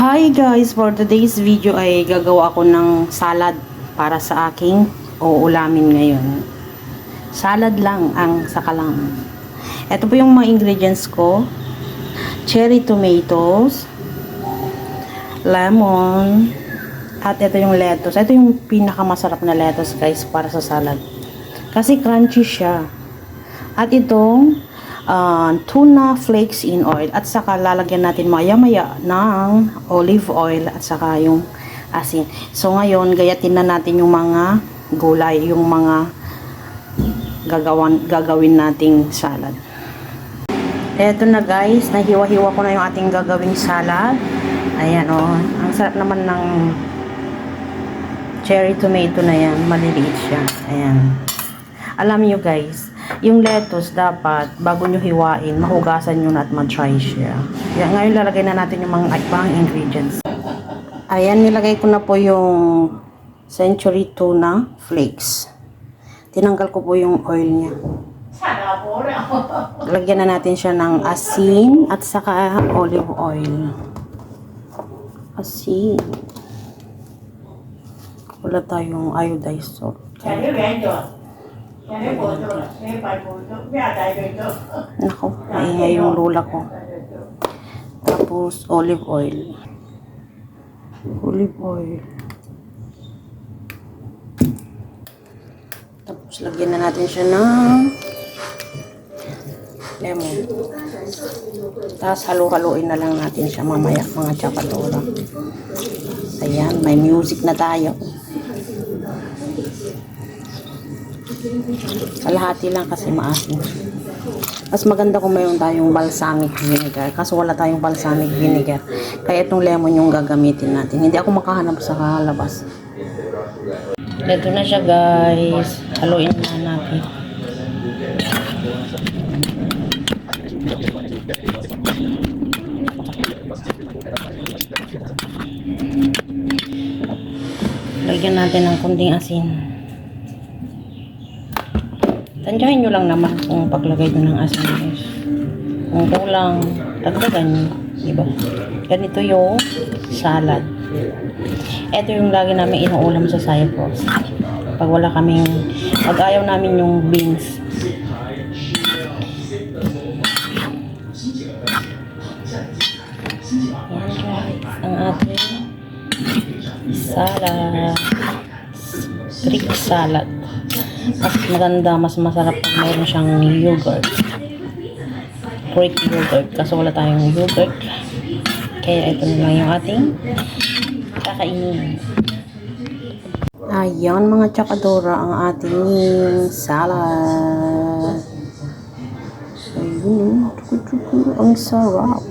Hi guys! For today's video ay gagawa ako ng salad para sa aking uulamin ngayon. Salad lang ang sakalam. Ito po yung mga ingredients ko. Cherry tomatoes, lemon, at ito yung lettuce. Ito yung pinakamasarap na lettuce guys para sa salad. Kasi crunchy siya. At itong uh, tuna flakes in oil at saka lalagyan natin maya-maya ng olive oil at saka yung asin. So ngayon, gayatin na natin yung mga gulay, yung mga gagawan, gagawin nating salad. Eto na guys, nahiwa-hiwa ko na yung ating gagawing salad. Ayan o, oh, ang sarap naman ng cherry tomato na yan, maliliit siya. Ayan. Alam nyo guys, yung lettuce dapat, bago nyo hiwain, mahugasan nyo na at mag-try siya. Yan, ngayon lalagay na natin yung mga ibang ingredients. Ayan, nilagay ko na po yung century tuna flakes. Tinanggal ko po yung oil niya. Lagyan na natin siya ng asin at saka olive oil. Asin. Wala tayong iodized salt. Nako, maingay yung lula ko. Tapos, olive oil. Olive oil. Tapos, lagyan na natin siya ng lemon. Tapos, halu-haluin na lang natin siya mamaya, mga chapatola. Ayan, may music na tayo. Kalahati lang kasi maasim. Mas maganda kung mayroon tayong balsamic vinegar. Kaso wala tayong balsamic vinegar. Kaya itong lemon yung gagamitin natin. Hindi ako makahanap sa labas. Ito na siya guys. Haluin na natin. Lagyan natin ng kunting asin. Tansyahin nyo lang naman kung paglagay nyo ng asin guys. Kung kulang, dagdagan nyo. Diba? Ganito yung salad. Ito yung lagi namin inuulam sa Cyprus. Pag wala kaming, pag ayaw namin yung beans. Yan guys, ang ating salad. Greek salad. Mas maganda, mas masarap pag mayroon siyang yogurt. Greek yogurt. Kasi wala tayong yogurt. Kaya ito na lang yung ating kakainin. Ayan mga chakadora ang ating salad. Ayun, tuku-tuku, ang sarap.